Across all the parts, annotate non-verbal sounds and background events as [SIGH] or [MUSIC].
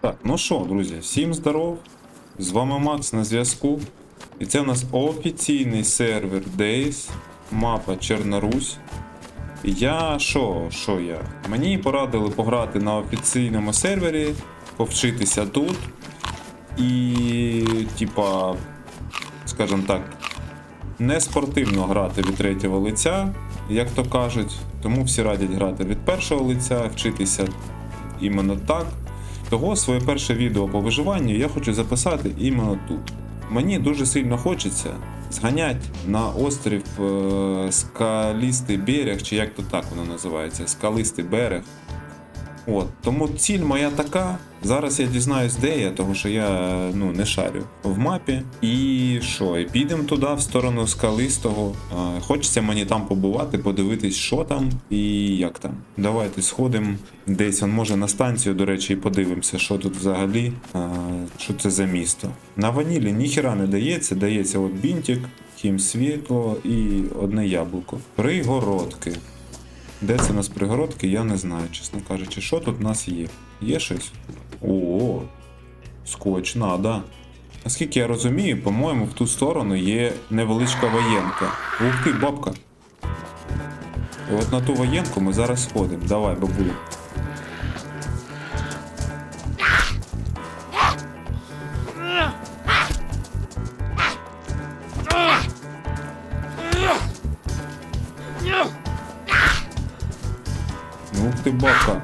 Так, ну що, друзі, всім здоров. З вами Макс на зв'язку. І це у нас офіційний сервер Days, мапа Чорнорусь. Я що, що я? Мені порадили пограти на офіційному сервері, повчитися тут. І, типа, скажімо так, не спортивно грати від третього лиця, як то кажуть. Тому всі радять грати від першого лиця, вчитися іменно так. Того своє перше відео по виживанню я хочу записати іменно тут. Мені дуже сильно хочеться зганять на острів е, Скалистий берег, чи як то так воно називається, Скалистий берег. От, тому ціль моя така. Зараз я дізнаюсь, де я, тому що я ну, не шарю в мапі. І що? І підемо туди, в сторону скалистого. А, хочеться мені там побувати, подивитись, що там і як там. Давайте сходимо десь, он, може на станцію, до речі, і подивимося, що тут взагалі, а, що це за місто. На ванілі ніхіра не дається, дається от бінтик, хім світло і одне яблуко. Пригородки. Де це у нас пригородки, я не знаю, чесно кажучи. Що тут у нас є? Є щось? О, скотч надо. Наскільки я розумію, по-моєму, в ту сторону є невеличка воєнка. Ух ти, бабка. І от на ту воєнку ми зараз сходимо. Давай, бабулю. Ух ти, бабка.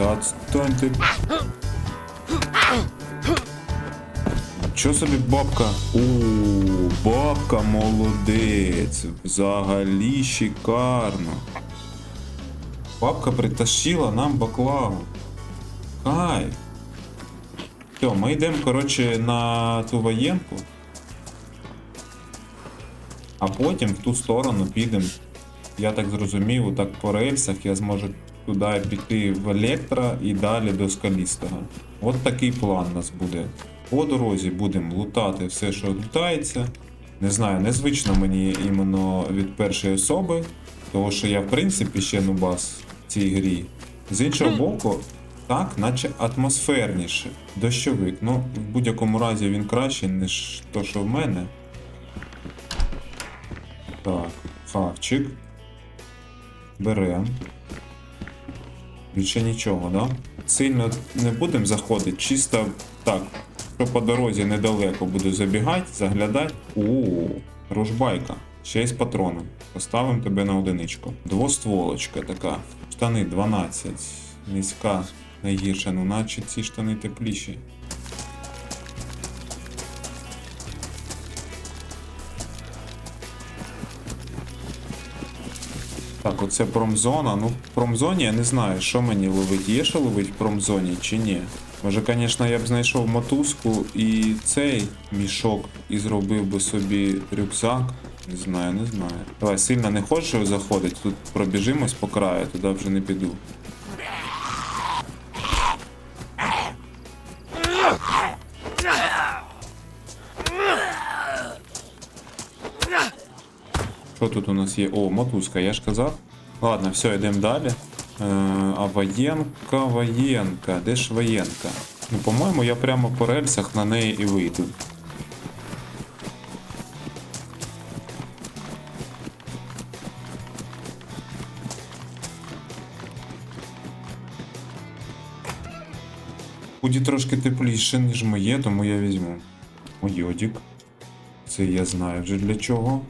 Та отстань ти. Чо собі бабка? О, бабка молодець. Взагалі шикарно. Бабка притащила нам баклаву. Кай. Все, ми йдемо, коротше, на ту воєнку. А потім в ту сторону підемо. Я так зрозумів, так по рельсах я зможу туди піти в електро і далі до скалістого. От такий план у нас буде. По дорозі будемо лутати все, що лутається. Не знаю, незвично мені іменно від першої особи, тому що я в принципі ще нубас в цій грі. З іншого боку, так, наче атмосферніше. Дощовик. Ну, в будь-якому разі він кращий, ніж то, що в мене. Так, хавчик. Берем. Більше нічого, да? Сильно не будемо заходити, чисто так. Що по дорозі недалеко буду забігати, заглядати. О, ружбайка. Ще з патроном. Поставимо тебе на одиничку. Двостволочка така. Штани 12. Низька, найгірша, ну наче ці штани тепліші. Так, оце промзона. Ну, в промзоні я не знаю, що мені ловить. Є що ловить в промзоні чи ні. Може, звісно, я б знайшов мотузку і цей мішок і зробив би собі рюкзак. Не знаю, не знаю. Давай, сильно не хочу заходити. Тут пробіжимось по краю, туди вже не піду. Що тут у нас є? О, мотузка, я ж казав. Ладно, все, йдемо далі. Е, а воєнка, воєнка. Де ж воєнка? Ну, по-моєму, я прямо по рельсах на неї і вийду. Буде трошки тепліше, ніж моє, тому я візьму. Ойодік. Це я знаю вже для чого.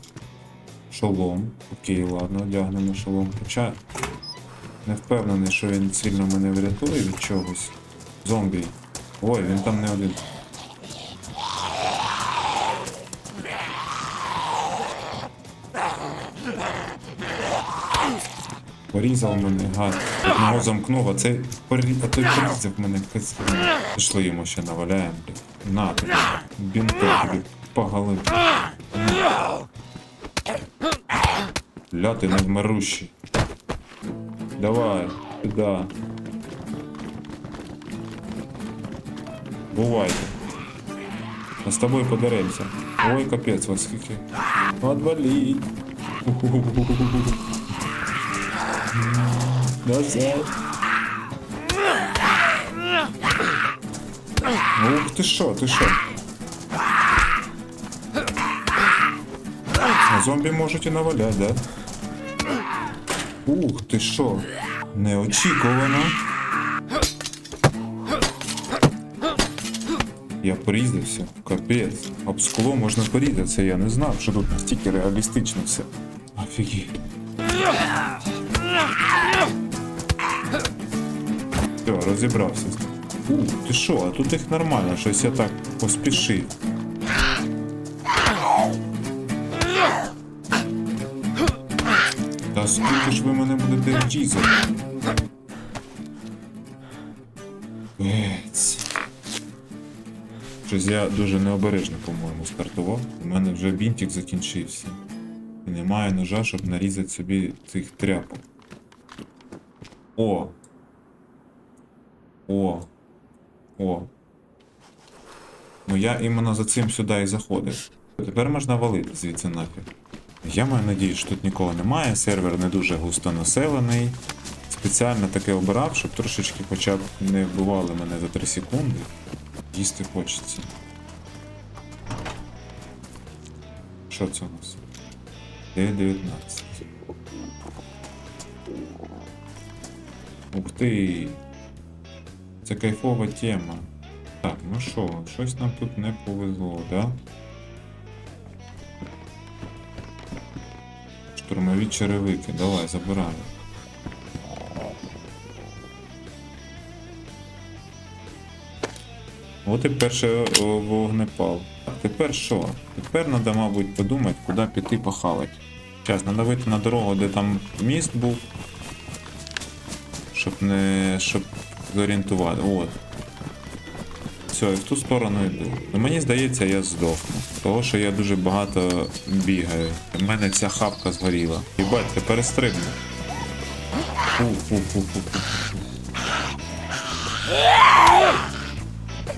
Шолом. Окей, ладно, одягнемо шолом. Хоча не впевнений, що він сильно мене врятує від чогось. Зомбі. Ой, він там не один. Порізав мене, гад. Одного замкнув, а цей порі... а той порізав мене. Пішли йому ще наваляємо. блін. На тобі. Бінти тобі по. Ля ти невмирущий. Давай, сюди. Бувайте. А з тобою подеремося. Ой, капець, вас скільки. Отваліть. Назад. Ух ти що, ти що? А зомбі можуть і наваляти, да? Ух ти що? Неочікувано. Я порізався, капець. Об скло можна порізатися, я не знав, що тут настільки реалістично все. Офігеть. Все, розібрався. Ух, ти що, а тут їх нормально, щось я так поспішив. Та скільки ж ви мене будете? Капець. Щось я дуже необережно, по-моєму, стартував. У мене вже бінтик закінчився. І немає ножа, щоб нарізати собі цих тряпок. О! О! О! Ну я іменно за цим сюди і заходив. Тепер можна валити звідси нафіг. Я маю надію, що тут нікого немає, сервер не дуже густо населений. Спеціально таке обирав, щоб трошечки хоча б не вбивали мене за 3 секунди. Їсти хочеться. Що це у нас? Д-19. Ух ти! Це кайфова тема. Так, ну що, щось нам тут не повезло, да? Штурмові черевики, давай, забираємо. От і перший вогнепал. А тепер що? Тепер треба, мабуть, подумати, куди піти похавати. Зараз, треба вийти на дорогу, де там міст був. Щоб не. щоб зорієнтувати. От. Все, і в ту сторону йду. Ну мені здається, я здохну. Того, що я дуже багато бігаю. У мене ця хапка згоріла. Їбать, ти перестрибну.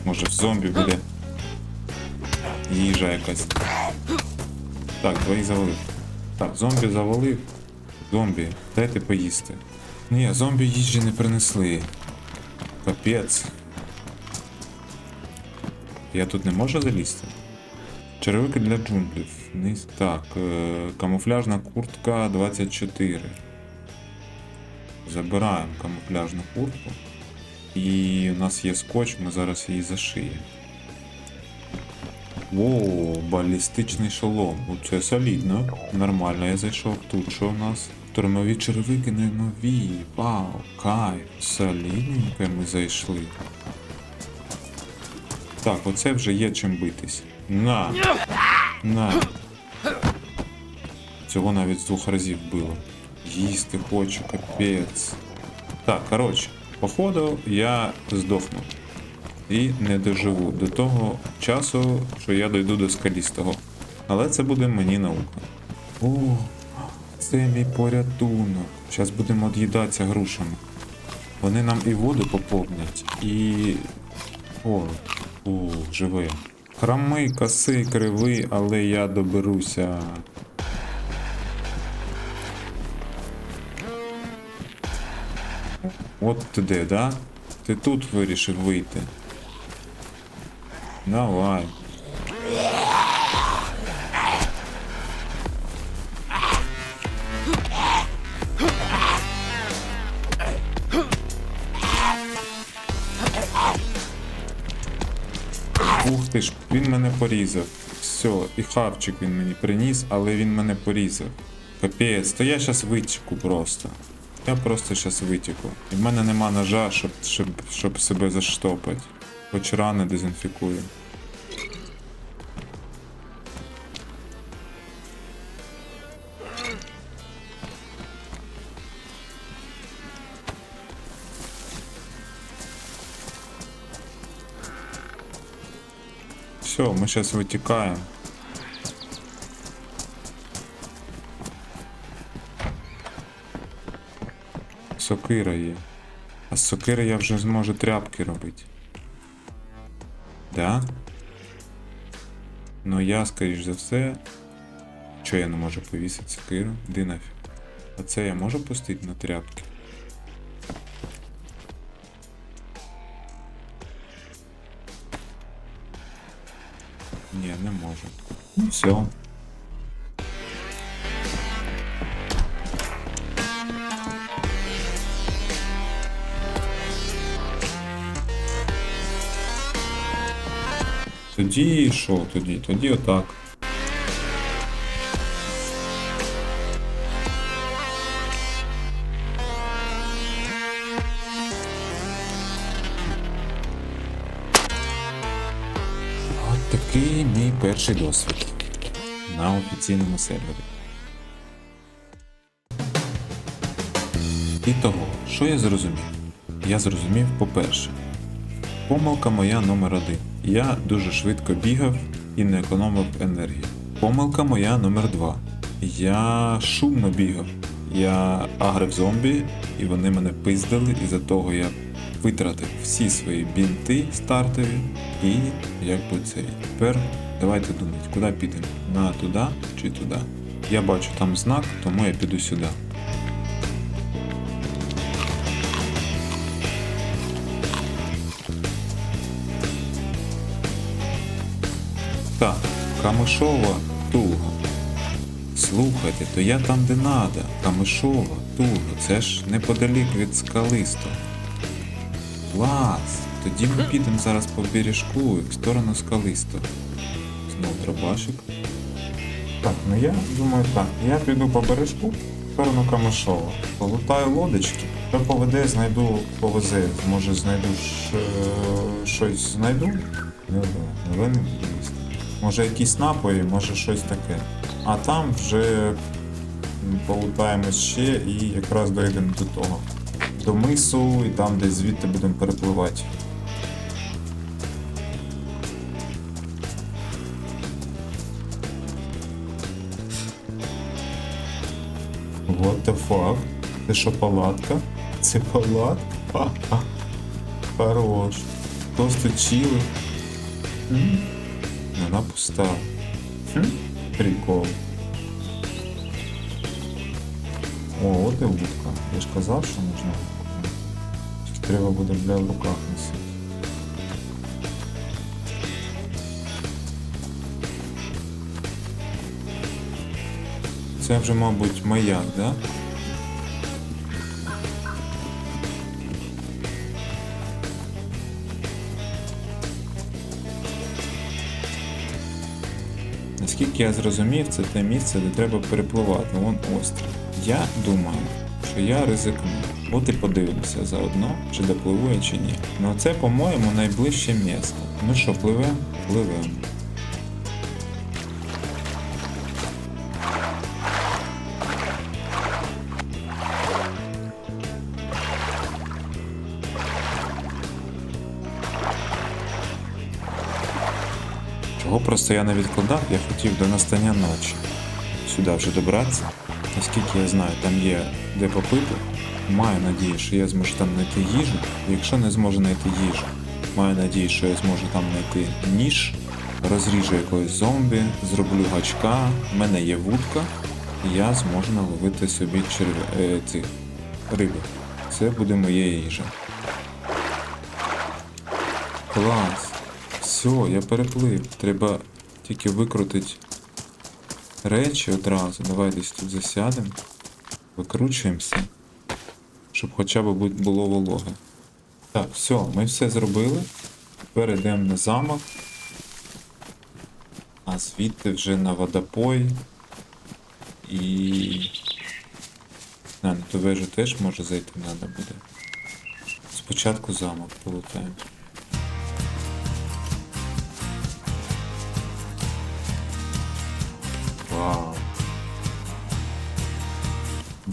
Може в зомбі буде їжа якась. Так, двоїх завалив. Так, зомбі завалив. Зомбі, дайте поїсти. Ні, зомбі їжі не принесли. Капець. Я тут не можу залізти? Черевики для джунглів. Вниз. Так, е, камуфляжна куртка 24. Забираємо камуфляжну куртку. І у нас є скотч, ми зараз її зашиємо. О, балістичний шолом. Оце солідно. Нормально я зайшов. Тут що у нас? Штурмові червики не нові. Вау, кайф. Солідненько ми зайшли. Так, оце вже є чим битись. На! На! Цього навіть з двох разів було. Їсти хочу, капець. Так, коротше, походу я здохну. І не доживу до того часу, що я дойду до скалістого. Але це буде мені наука. О, це мій порятунок. Зараз будемо од'їдатися грушами. Вони нам і воду поповнять, і. О, о, живий. Хромий, косий, кривий, але я доберуся. От ти де, да? Ти тут вирішив вийти. Давай. Ти він мене порізав. Все, і хавчик він мені приніс, але він мене порізав. Капець, то я щас витіку просто. Я просто щас витіку. І в мене нема ножа, щоб, щоб, щоб себе заштопати. Хоч рани дезінфікую. Все, ми зараз витікаємо. Сокира є. А з сокири я вже зможу тряпки робити. Да? Ну я, скоріш за все. Що я не можу повісити сокиру? Де нафіг? А це я можу пустити на тряпки? Ні, не можу. Ну все. Тоді що тоді? Тоді отак. Такий мій перший досвід на офіційному сервері. І того, що я зрозумів? Я зрозумів, по-перше, помилка моя номер один. Я дуже швидко бігав і не економив енергії. Помилка моя номер два. Я шумно бігав. Я агрив зомбі, і вони мене пиздили, і за того я витратив всі свої бінти стартові і якби цей. Тепер давайте думати, куди підемо? На туди чи туди? Я бачу там знак, тому я піду сюди. Так, Камишова Туга. Слухайте, то я там де надо. Камишова Туга. Це ж неподалік від скалисто. Клас! Тоді ми підемо зараз по бережку в сторону скалисто. Знов дробашик. Так, ну я думаю так. Я піду по бережку в сторону Камишова. Полутаю лодочки. Що поведе, знайду, повезе. Може знайду ш... е, щось знайду? Не але не буду їсти. Може якісь напої, може щось таке. А там вже полутаємось ще і якраз дойдемо до того. До мису і там десь звідти будемо перепливати. What the fuck? Це що палатка? Це палатка? Ха-ха. Хорош. Просто чили. Вона пуста. Прикол. О, от і вудка. Я ж казав, що можна треба буде, бля, в руках носити. Це вже, мабуть, маяк, да? Наскільки я зрозумів, це те місце, де треба перепливати, вон острів. Я думаю, що я ризикну. От і подивимося заодно, чи допливу я чи ні. Ну а це, по-моєму, найближче місце. Ну що, пливемо? Пливемо. Чого просто я не відкладав, я хотів до настання ночі. Сюди вже добратися. Наскільки я знаю, там є де попити. Маю надію, що я зможу там знайти їжу. Якщо не зможу знайти їжу, маю надію, що я зможу там знайти ніж, розріжу якогось зомбі, зроблю гачка, в мене є вудка, і я зможу наловити собі черв... е, цих риби. Це буде моя їжа. Клас. Все, я переплив. Треба тільки викрутити речі одразу. Давай десь тут засядемо. Викручуємося. Щоб хоча б було вологе. Так, все, ми все зробили. Тепер йдемо на замок. А звідти вже на водопой. І. А, на ту вежу теж може зайти треба буде. Спочатку замок полутаємо.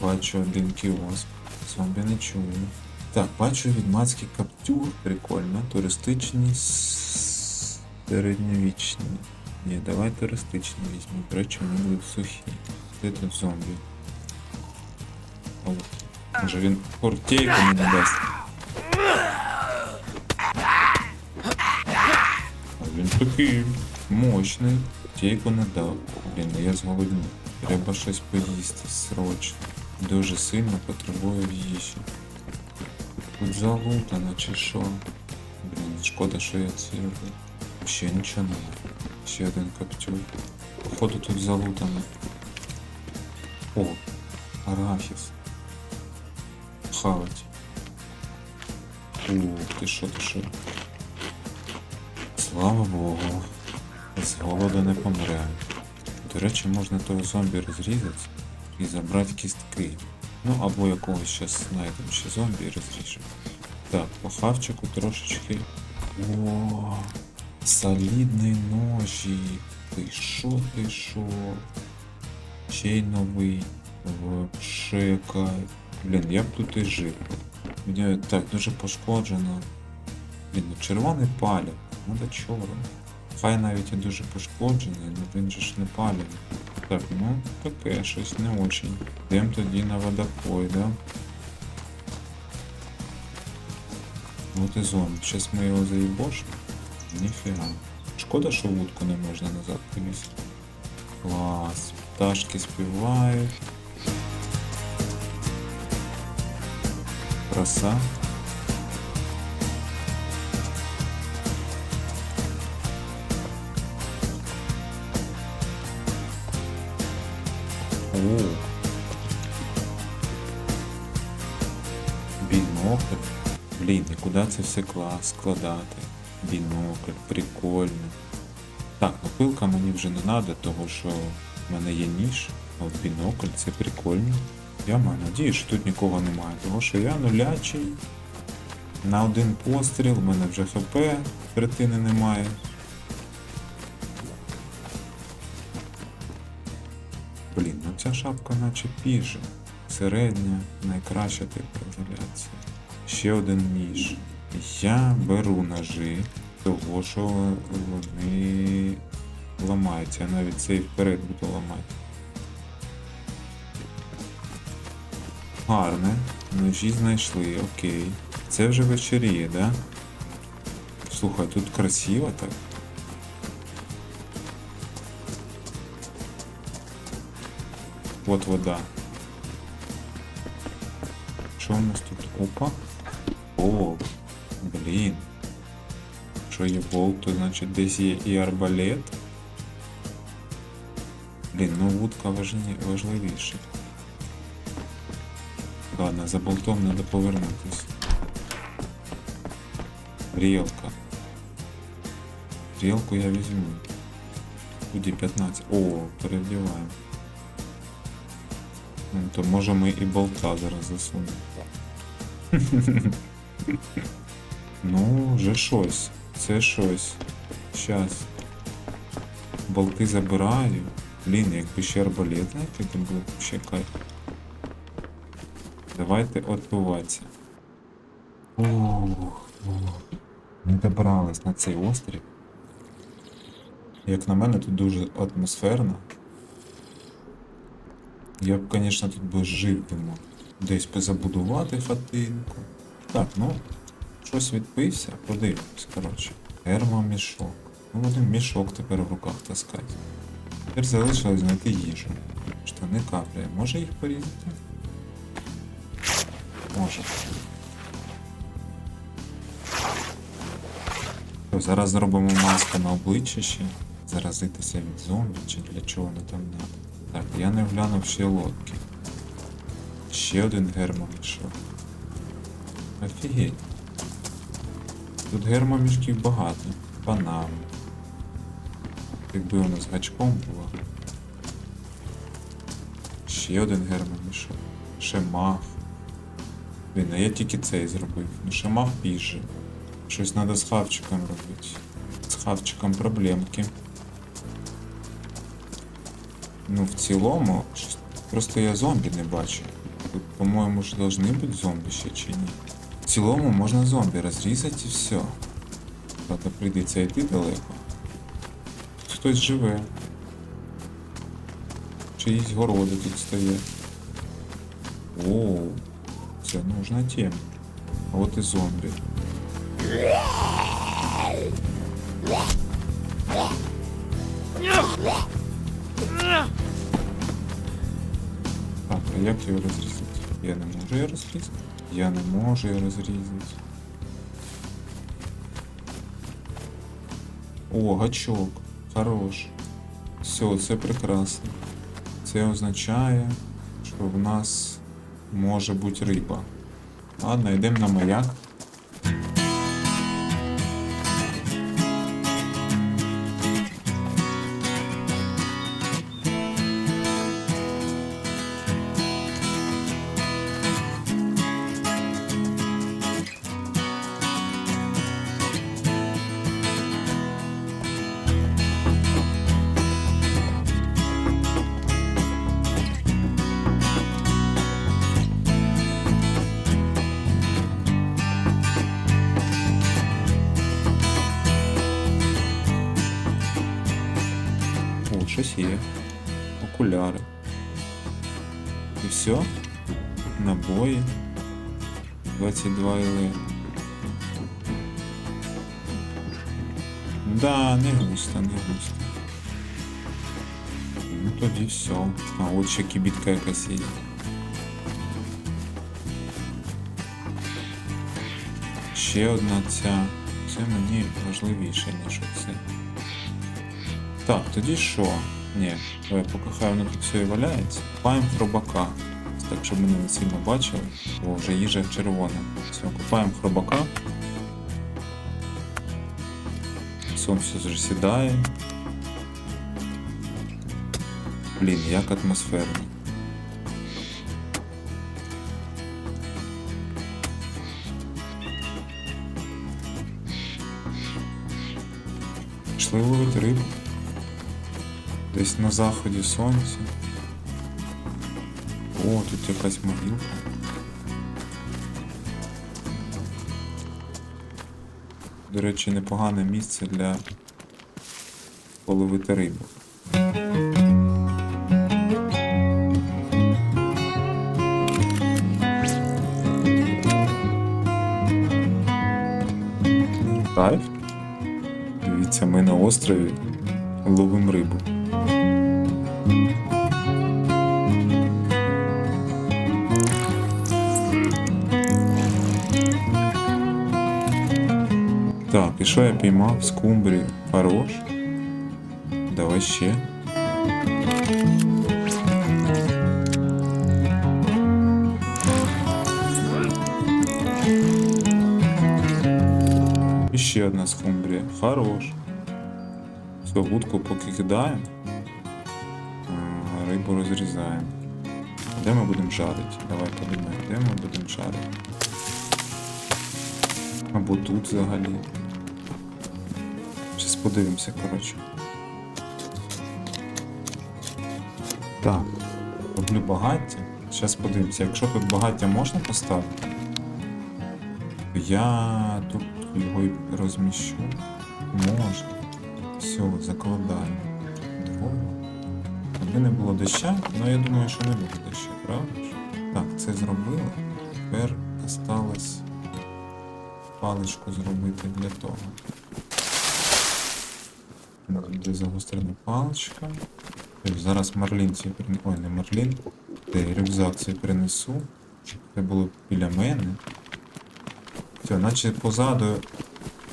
Бачу один кіоск. Зомбі не чую. Так, бачу відмацький каптюр. Прикольно. Туристичні с- середньовічні. Ні, давай туристичні візьмемо. До речі, вони будуть сухі. Де тут зомбі? О, може він фортейку мені дасть. А він такий мощний. Тійку не дав. Блін, я зголоднів. Треба щось поїсти срочно. Дуже сильно потребую їжі. Тут залутано чи що? Блін, шкода, що я це роблю. Ще нічого немає. Ще один каптюр. Походу тут залутано. О, арахіс. Хавать. О, ти що, ти що? Слава Богу. З голоду не помре. До речі, можна того зомбі розрізати і забрати кістки. Ну або якогось щас знайдемо ще зомбі розріжемо. Так, по хавчику трошечки. О, солідний ножі. Ти шо, ти шо? Ще й новий. Вообще кайф. Блін, я б тут і жив. Мені так дуже пошкоджено. Блін, ну червоний палять. Надо чорний. Хай навіть і дуже пошкоджений, але він же ж не палить. Так, ну таке щось не очень. Йдемо тоді на водопой, да? Вот і зомбі. Сейчас ми його заїбошимо. Ніфіга. Шкода, що вудку не можна назад повісити. Клас. Пташки співають. Краса. Бінокль. Блін, і куди це все клас складати? Бінокль, прикольно. Так, ну пилка мені вже не треба, того що в мене є ніж, а от бінокль це прикольно. Я маю надію, що тут нікого немає, того що я нулячий. На один постріл, в мене вже ХП, третини немає. Ця шапка наче піже. Середня, найкраща теплоізоляція. Ще один ніж. Я беру ножи, того що вони ламаються. Я навіть цей вперед буду ламати. Гарне. Ножі знайшли, окей. Це вже вечеріє, да? Слухай, тут красиво так. Вот вода. Що у нас тут? Опа. О, блін. Що є болт, то значить десь є і арбалет. Блін, ну вудка важні, важливіше. Ладно, за болтом треба повернутися. Стрілка. Стрілку я візьму. Куди 15. О, перевдіваємо. Ну, то може ми і болта зараз засунемо. [LAUGHS] ну, вже щось. Це щось. Щас. Болти забираю. Блін, якби ще арбалет знайти, то було ще кайф. Давайте отбуватися. Ох, ох. Ми добрались на цей острів. Як на мене, тут дуже атмосферно. Я б, звісно, тут би жив думав. Десь позабудувати хатинку. Так, ну, щось відпився, подивимось, коротше. Термомішок. Ну, будемо мішок тепер в руках таскати. Тепер залишилось знайти їжу. Штани капляє. Може їх порізати? Може. Зараз зробимо маску на обличчя ще. Заразитися від зомбі чи для чого воно там треба. Так, я не глянув ще лодки. Ще один гермомішок. Офігеть. Тут гермомішків багато. Панами. Якби воно з гачком було. Ще один гермомішок. Шемах. Блін, а я тільки цей зробив. Ну шемах піже. Щось треба з хавчиком робити. З хавчиком проблемки. Ну, в цілому, просто я зомбі не бачу. Тут, по-моєму, ж должны бути зомбі ще чи ні. В цілому можна зомбі розрізати і все. Правда, прийдеться йти далеко. Тут хтось живе. Чиїсь городи тут стоять. О, це нужна тема. А от і зомбі. Як його розрізати? Я не можу його розрізати. Я не можу його розрізати. О, гачок. хорош. Все, це прекрасно. Це означає, що в нас може бути риба. Ладно, йдемо на маяк. Да, не густо, не густо. Ну тоді все. А от ще кібітка якась є. Ще одна ця. Це мені важливіше, ніж оце. Так, тоді що? Ні, поки хай воно тут все і валяється. Купаємо хробака. Так, щоб мене не сильно бачили, бо вже їжа червона. Все, купаємо хробака. Сонце вже сідає. Блін, як атмосферно. Пішли ловити рибу. Десь на заході сонця. О, тут якась могилка. До речі, непогане місце для половити рибу. Дивіться, ми на острові ловимо рибу. Що я піймав? Скумбрію. Хорош. Давай ще. І ще одна скумбрія. Хорош. Все, вудку поки кидаємо. Рибу розрізаємо. Де ми будемо жарити? Давай подумаємо, де ми будемо жарити. Або тут взагалі. Подивимося, коротше. Так. Роблю багаття. Зараз подивимося. Якщо тут багаття можна поставити, то я тут його і розміщу. Можна. Все, закладаю. Дрова. Аби не було доща, але я думаю, що не буде дощу, правда? Так, це зробили. Тепер осталось паличку зробити для того. Буде загострена паличка. Так, Зараз марлін цей принесу. Ой, не марлін. Де рюкзак цей принесу. Це було біля мене. Все, наче позаду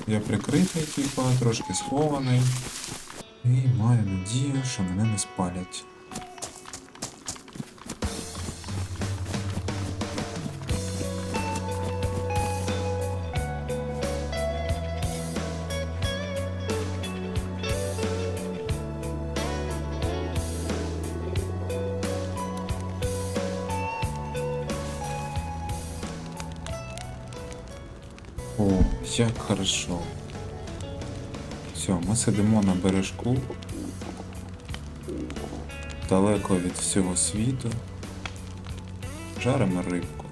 я прикритий, типа, трошки схований. І маю надію, що мене не спалять. Як хорошо. Все, ми сидимо на бережку. Далеко від всього світу. Жаримо рибку.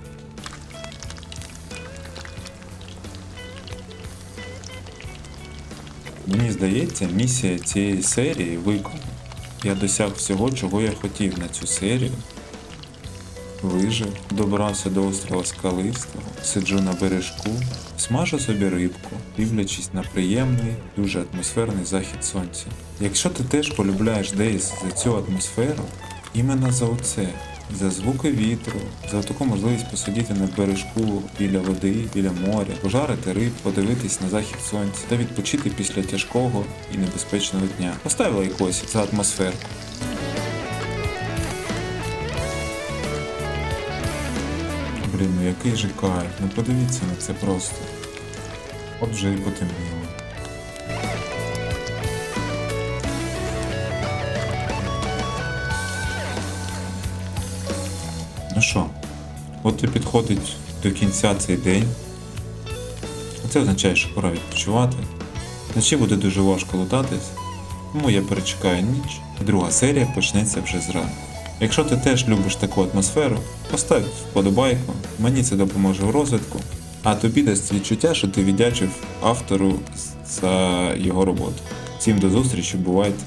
Мені здається, місія цієї серії виконана. Я досяг всього, чого я хотів на цю серію. Вижив, добрався до острова Скалистого, сиджу на бережку, смажу собі рибку, дивлячись на приємний, дуже атмосферний захід сонця. Якщо ти теж полюбляєш Дейс за цю атмосферу, іменно за оце, за звуки вітру, за таку можливість посидіти на бережку біля води, біля моря, пожарити риб, подивитись на захід сонця та відпочити після тяжкого і небезпечного дня. Поставила якось за атмосферку. Блін, який же кайф, ну подивіться на це просто. От вже і потемніло. Ну що, от і підходить до кінця цей день. Це означає, що пора відпочивати. Вночі буде дуже важко лутатись, тому я перечекаю ніч, друга серія почнеться вже зранку. Якщо ти теж любиш таку атмосферу, постав вподобайку, мені це допоможе в розвитку, а тобі дасть відчуття, що ти віддячив автору за його роботу. Всім до зустрічі, бувайте!